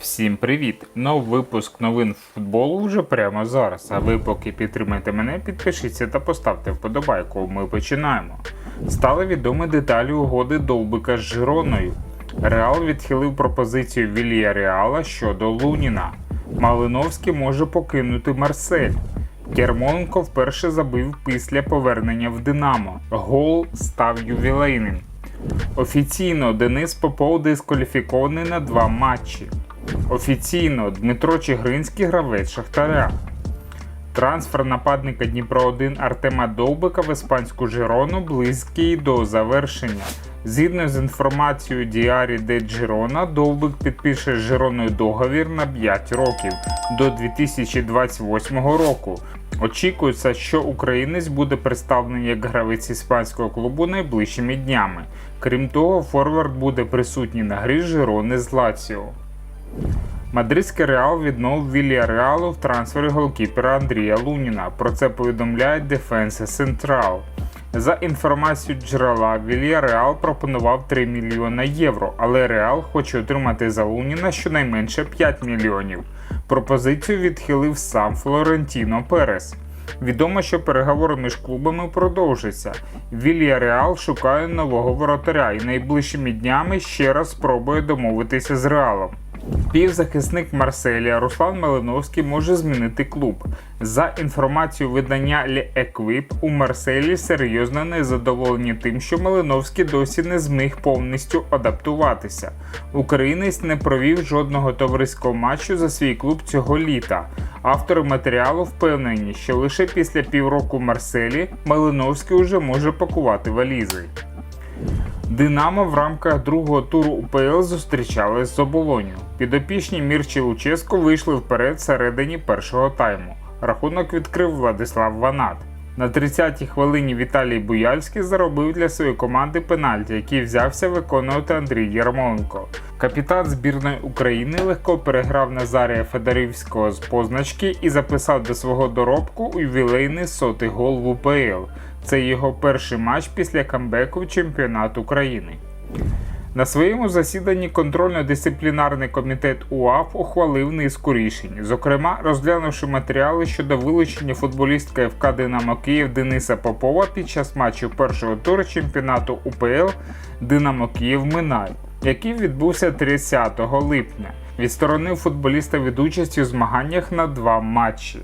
Всім привіт! Новий випуск новин футболу вже прямо зараз. А ви поки підтримаєте мене, підпишіться та поставте вподобайку. Ми починаємо. Стали відомі деталі угоди Довбика з Жироною. Реал відхилив пропозицію Вілія Реала щодо Луніна. Малиновський може покинути Марсель. Кермонко вперше забив після повернення в Динамо. Гол став ювілейним. Офіційно Денис Попов дискваліфікований на два матчі. Офіційно Дмитро Чигринський гравець Шахтаря. Трансфер нападника Дніпро 1 Артема Довбика в іспанську Жирону близький до завершення. Згідно з інформацією Діарі де Джирона, Довбик підпише з Жироною договір на 5 років до 2028 року. Очікується, що українець буде представлений як гравець іспанського клубу найближчими днями. Крім того, форвард буде присутній на грі Жирони з Лаціо. Мадридський Реал відновив Вілія Реалу в трансфері голкіпера Андрія Луніна. Про це повідомляє Defense Central. За інформацією джерела, Вілія Реал пропонував 3 мільйона євро, але Реал хоче отримати за Луніна щонайменше 5 мільйонів. Пропозицію відхилив сам Флорентіно Перес. Відомо, що переговори між клубами продовжаться. Вілія Реал шукає нового воротаря і найближчими днями ще раз спробує домовитися з Реалом. Півзахисник Марселія Руслан Малиновський може змінити клуб. За інформацією видання Le Equipe, у Марселі серйозно незадоволені тим, що Малиновський досі не зміг повністю адаптуватися. Українець не провів жодного товариського матчу за свій клуб цього літа. Автори матеріалу впевнені, що лише після півроку Марселі Малиновський уже може пакувати валізи. Динамо в рамках другого туру УПЛ зустрічались з оболонью. Підопічні Мірчі Луческо вийшли вперед всередині першого тайму. Рахунок відкрив Владислав Ванат. На 30-й хвилині Віталій Буяльський заробив для своєї команди пенальті, який взявся виконувати Андрій Ярмоленко. Капітан збірної України легко переграв Назарія Федорівського з позначки і записав до свого доробку ювілейний сотий гол в УПЛ. Це його перший матч після камбеку в чемпіонат України. На своєму засіданні контрольно-дисциплінарний комітет УАФ ухвалив низку рішень, зокрема розглянувши матеріали щодо вилучення футболістка ФК Динамо Київ Дениса Попова під час матчу першого туру чемпіонату УПЛ Динамо Київ Минай, який відбувся 30 липня. Відсторонив футболіста від участі у змаганнях на два матчі.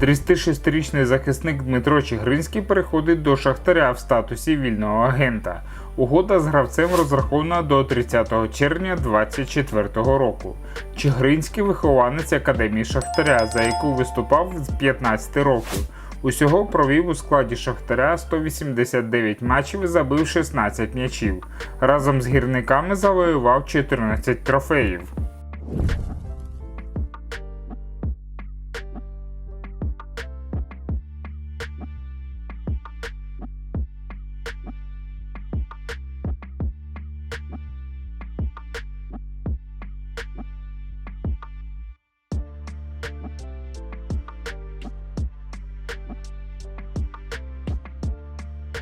36-річний захисник Дмитро Чигринський переходить до Шахтаря в статусі вільного агента. Угода з гравцем розрахована до 30 червня 2024 року. Чигринський вихованець Академії Шахтаря, за яку виступав з 15 років. Усього провів у складі Шахтаря 189 матчів і забив 16 м'ячів. Разом з гірниками завоював 14 трофеїв.